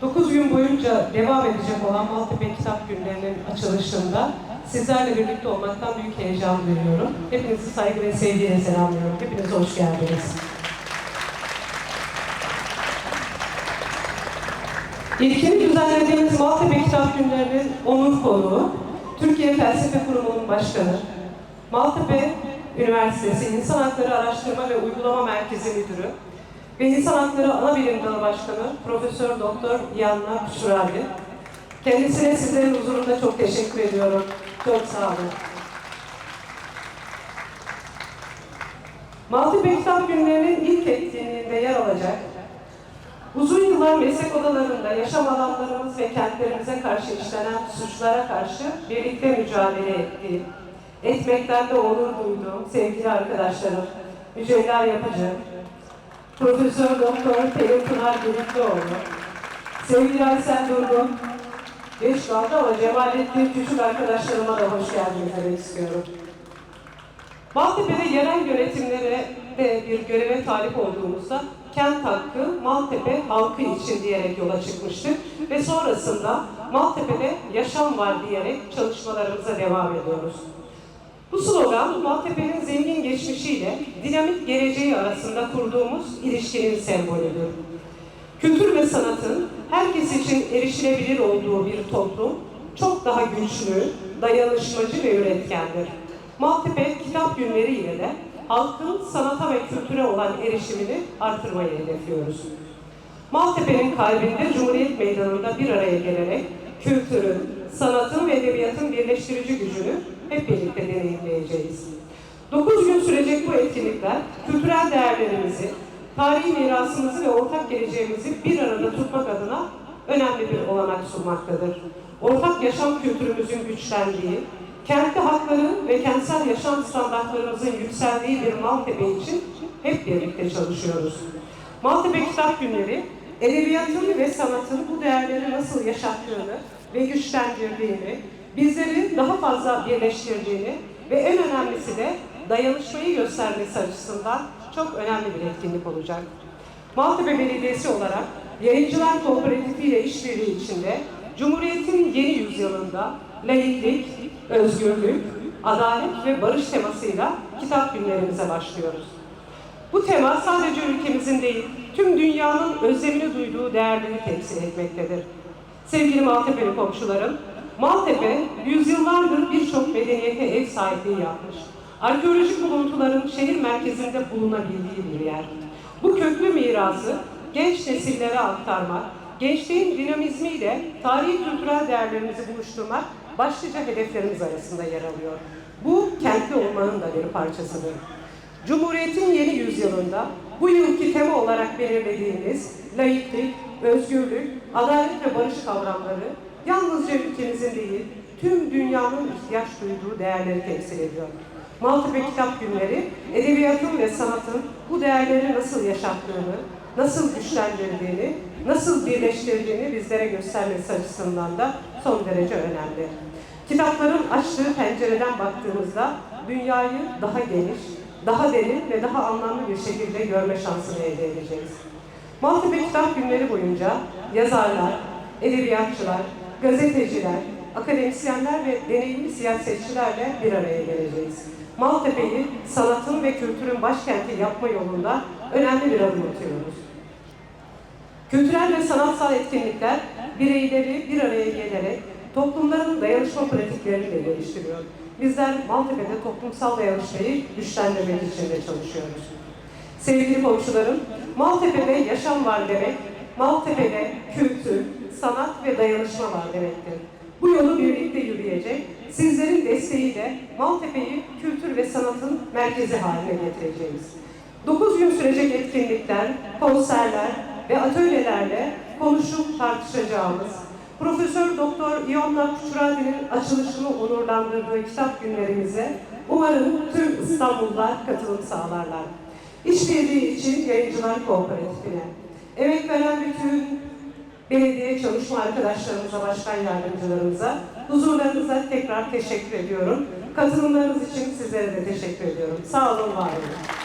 9 gün boyunca devam edecek olan Maltepe Kitap Günlerinin açılışında sizlerle birlikte olmaktan büyük heyecan duyuyorum. Hepinizi saygı ve sevgiyle selamlıyorum. Hepiniz hoş geldiniz. İlkini düzenlediğimiz Maltepe Kitap Günlerinin onur konuğu, Türkiye Felsefe Kurumu'nun başkanı, Maltepe Üniversitesi İnsan Hakları Araştırma ve Uygulama Merkezi Müdürü ve İnsan Hakları Anabilim Dalı Başkanı Profesör Doktor Yanna Kuşurali. Kendisine sizlerin huzurunda çok teşekkür ediyorum. Çok sağ olun. Maltepe Kitap Günlerinin ilk etkinliğinde yer alacak Uzun yıllar meslek odalarında yaşam alanlarımız ve kentlerimize karşı işlenen suçlara karşı birlikte mücadele ettiğim, etmekten de onur duyduğum sevgili arkadaşlarım, Mücella Yapıcı, Profesör Doktor Pelin Pınar Gürüklüoğlu, sevgili Aysel Durgun, geç kaldı ama Cemalettin Küçük arkadaşlarıma da hoş geldiniz demek istiyorum. Maltepe'de yerel yönetimlere de bir göreve talip olduğumuzda kent hakkı Maltepe halkı için diyerek yola çıkmıştık ve sonrasında Maltepe'de yaşam var diyerek çalışmalarımıza devam ediyoruz. Bu slogan Maltepe'nin zengin geçmişiyle dinamik geleceği arasında kurduğumuz ilişkinin sembolüdür. Kültür ve sanatın herkes için erişilebilir olduğu bir toplum çok daha güçlü, dayanışmacı ve üretkendir. Maltepe Kitap Günleri ile de halkın sanata ve kültüre olan erişimini artırmayı hedefliyoruz. Maltepe'nin kalbinde Cumhuriyet Meydanı'nda bir araya gelerek kültürün, sanatın ve edebiyatın birleştirici gücünü hep birlikte deneyimleyeceğiz. 9 gün sürecek bu etkinlikler kültürel değerlerimizi, tarihi mirasımızı ve ortak geleceğimizi bir arada tutmak adına önemli bir olanak sunmaktadır. Ortak yaşam kültürümüzün güçlendiği, kentli hakları ve kentsel yaşam standartlarımızın yükseldiği bir Maltepe için hep birlikte çalışıyoruz. Maltepe Kitap Günleri, edebiyatın ve sanatın bu değerleri nasıl yaşattığını ve güçlendirdiğini, bizleri daha fazla birleştirdiğini ve en önemlisi de dayanışmayı göstermesi açısından çok önemli bir etkinlik olacak. Maltepe Belediyesi olarak Yayıncılar Kooperatifi ile işbirliği içinde Cumhuriyet'in yeni yüzyılında laiklik, özgürlük, adalet ve barış temasıyla kitap günlerimize başlıyoruz. Bu tema sadece ülkemizin değil, tüm dünyanın özlemini duyduğu değerleri temsil etmektedir. Sevgili Maltepe'li komşularım, Maltepe yüzyıllardır birçok medeniyete ev sahipliği yapmış. Arkeolojik buluntuların şehir merkezinde bulunabildiği bir yer. Bu köklü mirası genç nesillere aktarmak, gençliğin dinamizmiyle tarihi kültürel değerlerimizi buluşturmak başlıca hedeflerimiz arasında yer alıyor. Bu kentli olmanın da bir parçasıdır. Cumhuriyetin yeni yüzyılında bu yılki tema olarak belirlediğimiz laiklik, özgürlük, adalet ve barış kavramları yalnızca ülkemizin değil, tüm dünyanın ihtiyaç duyduğu değerleri temsil ediyor. Maltepe Kitap Günleri, edebiyatın ve sanatın bu değerleri nasıl yaşattığını, nasıl güçlendirdiğini, nasıl birleştirdiğini bizlere göstermesi açısından da son derece önemli. Kitapların açtığı pencereden baktığımızda dünyayı daha geniş, daha derin ve daha anlamlı bir şekilde görme şansını elde edeceğiz. Maltepe Kitap Günleri boyunca yazarlar, edebiyatçılar, gazeteciler, akademisyenler ve deneyimli siyasetçilerle bir araya geleceğiz. Maltepe'yi sanatın ve kültürün başkenti yapma yolunda önemli bir adım atıyoruz. Kültürel ve sanatsal etkinlikler bireyleri bir araya gelerek toplumların dayanışma pratiklerini de geliştiriyor. Bizler Maltepe'de toplumsal dayanışmayı güçlendirmek için de çalışıyoruz. Sevgili komşularım, Maltepe'de yaşam var demek, Maltepe'de kültür, sanat ve dayanışma var demektir. Bu yolu birlikte yürüyecek, sizlerin desteğiyle Maltepe'yi kültür ve sanatın merkezi haline getireceğiz. 9 gün sürecek etkinlikler, konserler ve atölyelerle konuşup tartışacağımız, Profesör Doktor İonna Kuçuradi'nin açılışını onurlandırdığı kitap günlerimize umarım tüm İstanbullular katılım sağlarlar. İşbirliği için Yayıncılar Kooperatifine, emek veren bütün belediye çalışma arkadaşlarımıza, başkan yardımcılarımıza, huzurlarınıza tekrar teşekkür ediyorum. Katılımlarınız için sizlere de teşekkür ediyorum. Sağ olun, var olun.